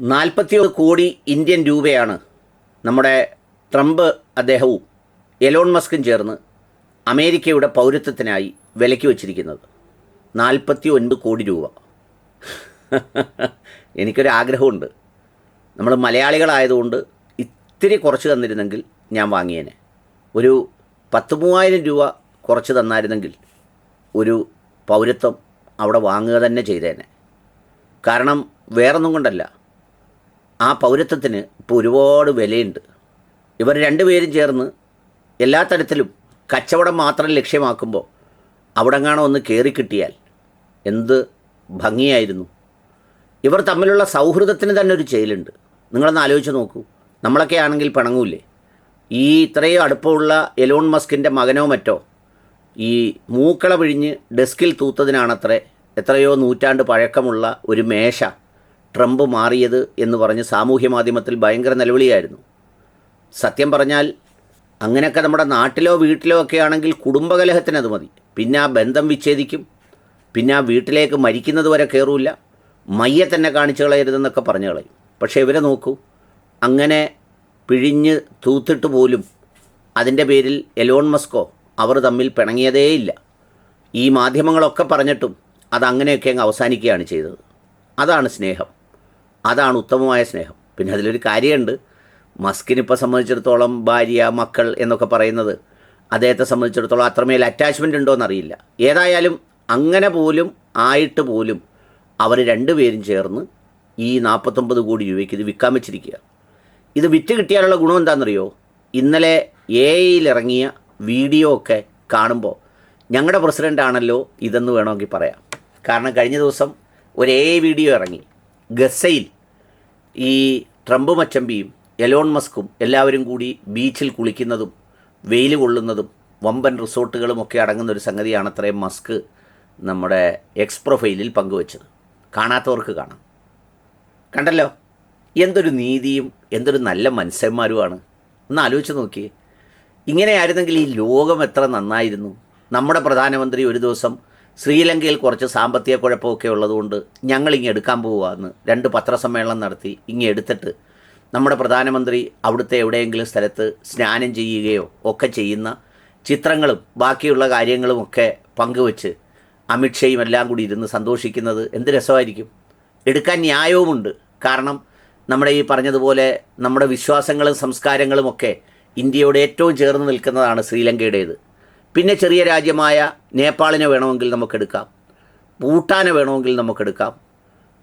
നാൽപ്പത്തി കോടി ഇന്ത്യൻ രൂപയാണ് നമ്മുടെ ട്രംപ് അദ്ദേഹവും എലോൺ മസ്കും ചേർന്ന് അമേരിക്കയുടെ പൗരത്വത്തിനായി വിലക്കി വച്ചിരിക്കുന്നത്. നാൽപ്പത്തി ഒൻപത് കോടി രൂപ. എനിക്കൊരു ആഗ്രഹമുണ്ട്. നമ്മൾ മലയാളികളായതുകൊണ്ട് ഇത്തിരി കുറച്ച് തന്നിരുന്നെങ്കിൽ ഞാൻ വാങ്ങിയേനെ. ഒരു പത്ത് മൂവായിരം രൂപ കുറച്ച് തന്നായിരുന്നെങ്കിൽ ഒരു പൗരത്വം അവിടെ വാങ്ങുക തന്നെ ചെയ്തേനെ. കാരണം വേറൊന്നും കൊണ്ടല്ല. ആ പൗരത്വത്തിന് ഇപ്പോൾ ഒരുപാട് വിലയുണ്ട്. ഇവർ രണ്ടുപേരും ചേർന്ന് എല്ലാ തരത്തിലും കച്ചവടം മാത്രം ലക്ഷ്യമാക്കുമ്പോൾ അവിടെങ്ങാണോ ഒന്ന് കയറി കിട്ടിയാൽ എന്ത് ഭംഗിയായിരുന്നു. ഇവർ തമ്മിലുള്ള സൗഹൃദത്തിന് തന്നെ ഒരു ചെയിലുണ്ട് നിങ്ങളൊന്ന് ആലോചിച്ച് നോക്കൂ. നമ്മളൊക്കെ ആണെങ്കിൽ പിണങ്ങൂലേ? ഈ ഇത്രയും അടുപ്പമുള്ള എലോൺ മസ്കിന്റെ മകനോ മറ്റോ ഈ മൂക്കള പിഴിഞ്ഞ് ഡെസ്കിൽ തൂത്തതിനാണത്രേ എത്രയോ നൂറ്റാണ്ട് പഴക്കമുള്ള ഒരു മേശ ട്രംപ് മാറിയത് എന്ന് പറഞ്ഞ് സാമൂഹ്യ മാധ്യമത്തിൽ ഭയങ്കര നിലവിളിയായിരുന്നു. സത്യം പറഞ്ഞാൽ അങ്ങനെയൊക്കെ നമ്മുടെ നാട്ടിലോ വീട്ടിലോ ഒക്കെ ആണെങ്കിൽ കുടുംബകലഹത്തിന് അത് മതി. പിന്നെ ആ ബന്ധം വിച്ഛേദിക്കും. പിന്നെ ആ വീട്ടിലേക്ക് മരിക്കുന്നത് വരെ കയറൂല മയ്യെ തന്നെ കാണിച്ചു കളയരുതെന്നൊക്കെ പറഞ്ഞു കളയും. പക്ഷേ ഇവരെ നോക്കൂ. അങ്ങനെ പിഴിഞ്ഞ് തൂത്തിട്ട് പോലും അതിന്റെ പേരിൽ എലോൺ മസ്കോ അവർ തമ്മിൽ പിണങ്ങിയതേയില്ല. ഈ മാധ്യമങ്ങളൊക്കെ പറഞ്ഞിട്ടും അതങ്ങനെയൊക്കെ അങ്ങ് അവസാനിക്കുകയാണ് ചെയ്തത്. അതാണ് സ്നേഹം. അതാണ് ഉത്തമമായ സ്നേഹം. പിന്നെ അതിലൊരു കാര്യമുണ്ട്. മസ്കിനിപ്പോൾ സംബന്ധിച്ചിടത്തോളം ഭാര്യ മക്കൾ എന്നൊക്കെ പറയുന്നത് അദ്ദേഹത്തെ സംബന്ധിച്ചിടത്തോളം അത്രമേൽ അറ്റാച്ച്മെന്റ് ഉണ്ടോ എന്നറിയില്ല ഏതായാലും അങ്ങനെ പോലും ആയിട്ട് പോലും അവർ രണ്ടുപേരും ചേർന്ന് ഈ നാൽപ്പത്തൊമ്പത് കോടി രൂപയ്ക്ക് ഇത് വിൽക്കാൻ വെച്ചിരിക്കുക. ഇത് വിറ്റ് കിട്ടിയാലുള്ള ഗുണം എന്താണെന്നറിയോ? ഇന്നലെ എ ഐയിലിറങ്ങിയ വീഡിയോ ഒക്കെ കാണുമ്പോൾ ഞങ്ങളുടെ പ്രസിഡന്റ് ആണല്ലോ ഇതെന്ന് വേണമെങ്കിൽ പറയാം. കാരണം കഴിഞ്ഞ ദിവസം ഒരു എ വീഡിയോ ഇറങ്ങി. ഗസയിൽ ഈ ട്രംപ് മച്ചമ്പിയും എലോൺ മസ്കും എല്ലാവരും കൂടി ബീച്ചിൽ കുളിക്കുന്നതും വെയിൽ കൊള്ളുന്നതും വമ്പൻ റിസോർട്ടുകളും ഒക്കെ അടങ്ങുന്ന ഒരു സംഗതിയാണ് അത്രയും മസ്ക് നമ്മുടെ എക്സ് പ്രൊഫൈലിൽ പങ്കുവച്ചത്. കാണാത്തവർക്ക് കാണാം. കണ്ടല്ലോ? എന്തൊരു നീതിയും എന്തൊരു നല്ല മനുഷ്യന്മാരുമാണ്. ഒന്ന് ആലോചിച്ച് നോക്കിയേ. ഇങ്ങനെയായിരുന്നെങ്കിൽ ഈ ലോകം എത്ര നന്നായിരുന്നു. നമ്മുടെ പ്രധാനമന്ത്രി ഒരു ദിവസം ശ്രീലങ്കയിൽ കുറച്ച് സാമ്പത്തിക കുഴപ്പമൊക്കെ ഉള്ളതുകൊണ്ട് ഞങ്ങൾ ഇങ്ങ് എടുക്കാൻ പോവുകയെന്ന് രണ്ട് പത്രസമ്മേളനം നടത്തി ഇങ്ങ് എടുത്തിട്ട് നമ്മുടെ പ്രധാനമന്ത്രി അവിടുത്തെ എവിടെയെങ്കിലും സ്ഥലത്ത് സ്നാനം ചെയ്യുകയോ ഒക്കെ ചെയ്യുന്ന ചിത്രങ്ങളും ബാക്കിയുള്ള കാര്യങ്ങളും ഒക്കെ പങ്കുവെച്ച് അമിത്ഷയും എല്ലാം കൂടി ഇരുന്ന് സന്തോഷിക്കുന്നത് എന്ത് രസമായിരിക്കും? എടുക്കാൻ ന്യായവുമുണ്ട്. കാരണം നമ്മുടെ ഈ പറഞ്ഞതുപോലെ നമ്മുടെ വിശ്വാസങ്ങളും സംസ്കാരങ്ങളും ഒക്കെ ഇന്ത്യയോട് ഏറ്റവും ചേർന്ന് നിൽക്കുന്നതാണ് ശ്രീലങ്കയുടേത്. പിന്നെ ചെറിയ രാജ്യമായ നേപ്പാളിനെ വേണമെങ്കിൽ നമുക്കെടുക്കാം. ഭൂട്ടാനെ വേണമെങ്കിൽ നമുക്കെടുക്കാം.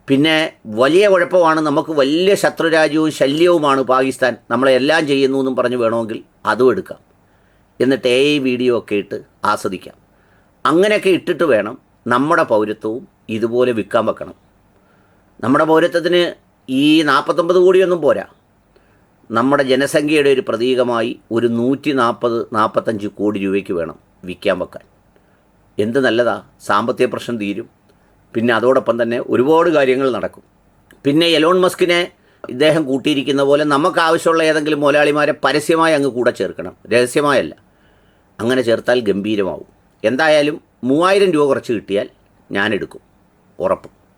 പിന്നെ വലിയ കുഴപ്പമാണ് നമുക്ക് വലിയ ശത്രുരാജ്യവും ശല്യവുമാണ് പാകിസ്ഥാൻ. നമ്മളെ എല്ലാം ചെയ്യുന്നു എന്നും പറഞ്ഞ് വേണമെങ്കിൽ അതും എടുക്കാം. എന്നിട്ട് എ വീഡിയോ ഒക്കെ ഇട്ട് ആസ്വദിക്കാം. അങ്ങനെയൊക്കെ ഇട്ടിട്ട് വേണം നമ്മുടെ പൗരത്വവും ഇതുപോലെ വിൽക്കാൻ വെക്കണം. നമ്മുടെ പൗരത്വത്തിന് ഈ നാൽപ്പത്തൊമ്പത് കോടിയൊന്നും പോരാ. നമ്മുടെ ജനസംഖ്യയുടെ ഒരു പ്രതീകമായി ഒരു നൂറ്റി നാൽപ്പത് നാൽപ്പത്തഞ്ച് കോടി രൂപയ്ക്ക് വേണം വിൽക്കാൻ വെക്കാൻ. എന്ത് നല്ലതാ? സാമ്പത്തിക പ്രശ്നം തീരും. പിന്നെ അതോടൊപ്പം തന്നെ ഒരുപാട് കാര്യങ്ങൾ നടക്കും. പിന്നെ എലോൺ മസ്കിനെ ഇദ്ദേഹം കൂട്ടിയിരിക്കുന്ന പോലെ നമുക്ക് ആവശ്യമുള്ള ഏതെങ്കിലും മുതലാളിമാരെ പരസ്യമായി അങ്ങ് കൂടെ ചേർക്കണം. രഹസ്യമായല്ല. അങ്ങനെ ചേർത്താൽ ഗംഭീരമാവും. എന്തായാലും മൂവായിരം രൂപ കുറച്ച് കിട്ടിയാൽ ഞാനെടുക്കും ഉറപ്പ്.